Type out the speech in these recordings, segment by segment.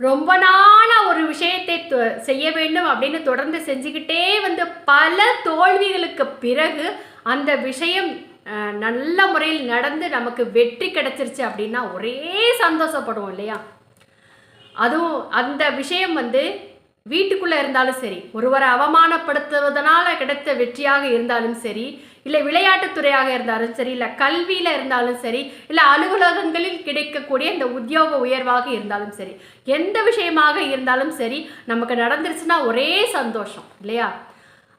ரொம்ப நாளாக ஒரு விஷயத்தை தொ- செய்ய வேண்டும் அப்படின்னு தொடர்ந்து செஞ்சுக்கிட்டே வந்து பல தோல்விகளுக்கு பிறகு அந்த விஷயம் நல்ல முறையில் நடந்து நமக்கு வெற்றி கிடைச்சிருச்சு அப்படின்னா ஒரே சந்தோஷப்படுவோம் இல்லையா? அதுவும் அந்த விஷயம் வந்து வீட்டுக்குள்ளே இருந்தாலும் சரி ஒருவரை அவமானப்படுத்துவதனால கிடைத்த வெற்றியாக இருந்தாலும் சரி இல்லை விளையாட்டுத்துறையாக இருந்தாலும் சரி இல்லை கல்வியில் இருந்தாலும் சரி இல்லை அலுவலகங்களில் கிடைக்கக்கூடிய இந்த உத்தியோக உயர்வாக இருந்தாலும் சரி எந்த விஷயமாக இருந்தாலும் சரி நமக்கு நடந்துருச்சுன்னா ஒரே சந்தோஷம் இல்லையா?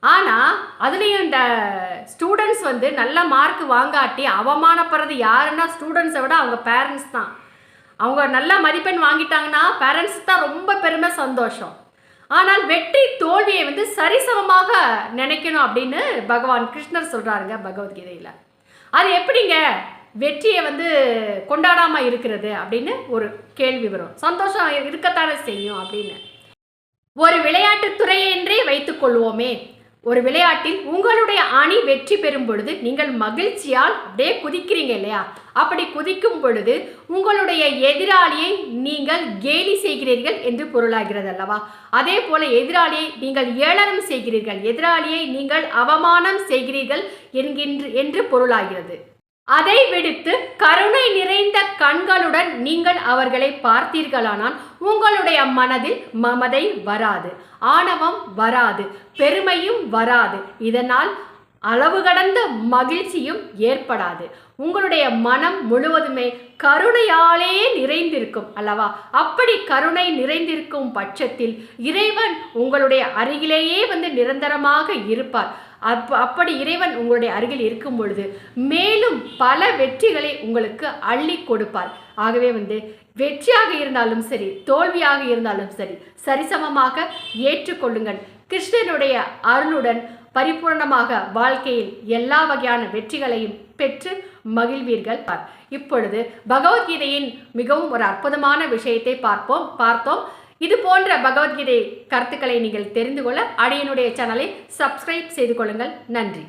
ஆனால் அதுலேயும் இந்த ஸ்டூடெண்ட்ஸ் வந்து நல்ல மார்க் வாங்காட்டி அவமானப்படுறது யாருன்னா ஸ்டூடெண்ட்ஸை விட அவங்க பேரண்ட்ஸ் தான். அவங்க நல்ல மதிப்பெண் வாங்கிட்டாங்கன்னா பேரண்ட்ஸ் தான் ரொம்ப பெருமை சந்தோஷம். ஆனால் வெற்றி தோல்வியை வந்து சரிசமமாக நினைக்கணும் அப்படின்னு பகவான் கிருஷ்ணர் சொல்கிறாருங்க பகவத்கீதையில். அது எப்படிங்க வெற்றியை வந்து கொண்டாடாமல் இருக்கிறது அப்படின்னு ஒரு கேள்வி வரும். சந்தோஷம் இருக்கத்தானே செய்யும் அப்படின்னு. ஒரு விளையாட்டுத் துறையின்றி வைத்துக் கொள்வோமே ஒரு விளையாட்டில் உங்களுடைய அணி வெற்றி பெறும் பொழுது நீங்கள் மகிழ்ச்சியால் அப்படியே குதிக்கிறீங்க இல்லையா? அப்படி குதிக்கும் பொழுது உங்களுடைய எதிராளியை நீங்கள் கேலி செய்கிறீர்கள் என்று பொருளாகிறது அல்லவா? அதே போல எதிராளியை நீங்கள் ஏளனம் செய்கிறீர்கள். எதிராளியை நீங்கள் அவமானம் செய்கிறீர்கள் என்கின்ற என்று பொருளாகிறது. அதை விடுத்து கருணை நிறைந்த கண்களுடன் நீங்கள் அவர்களை பார்த்தீர்களானால் உங்களுடைய மனதில் மமதை வராது ஆணவம் வராது பெருமையும் வராது. இதனால் அளவு கடந்த மகிழ்ச்சியும் ஏற்படாது. உங்களுடைய மனம் முழுவதுமே கருணையாலே நிறைந்திருக்கும் அல்லவா? அப்படி கருணை நிறைந்திருக்கும் பட்சத்தில் இறைவன் உங்களுடைய அருகிலேயே வந்து நிரந்தரமாக இருப்பார். அப்ப அப்படி இறைவன் உங்களுடைய அருகில் இருக்கும் பொழுது மேலும் பல வெற்றிகளை உங்களுக்கு அள்ளி கொடுப்பார். ஆகவே வந்து வெற்றியாக இருந்தாலும் சரி தோல்வியாக இருந்தாலும் சரி சரிசமமாக ஏற்றுக்கொள்ளுங்கள். கிருஷ்ணனுடைய அருளுடன் பரிபூர்ணமாக வாழ்க்கையில் எல்லா வகையான வெற்றிகளையும் பெற்று மகிழ்வீர்கள். பார் இப்பொழுது பகவத்கீதையின் மிகவும் ஒரு அற்புதமான விஷயத்தை பார்ப்போம் பார்த்தோம். இது போன்ற பகவத்கீதை கருத்துக்களை நீங்கள் தெரிந்து கொள்ள அடியனுடைய சேனலை சப்ஸ்கிரைப் செய்து கொள்ளுங்கள். நன்றி.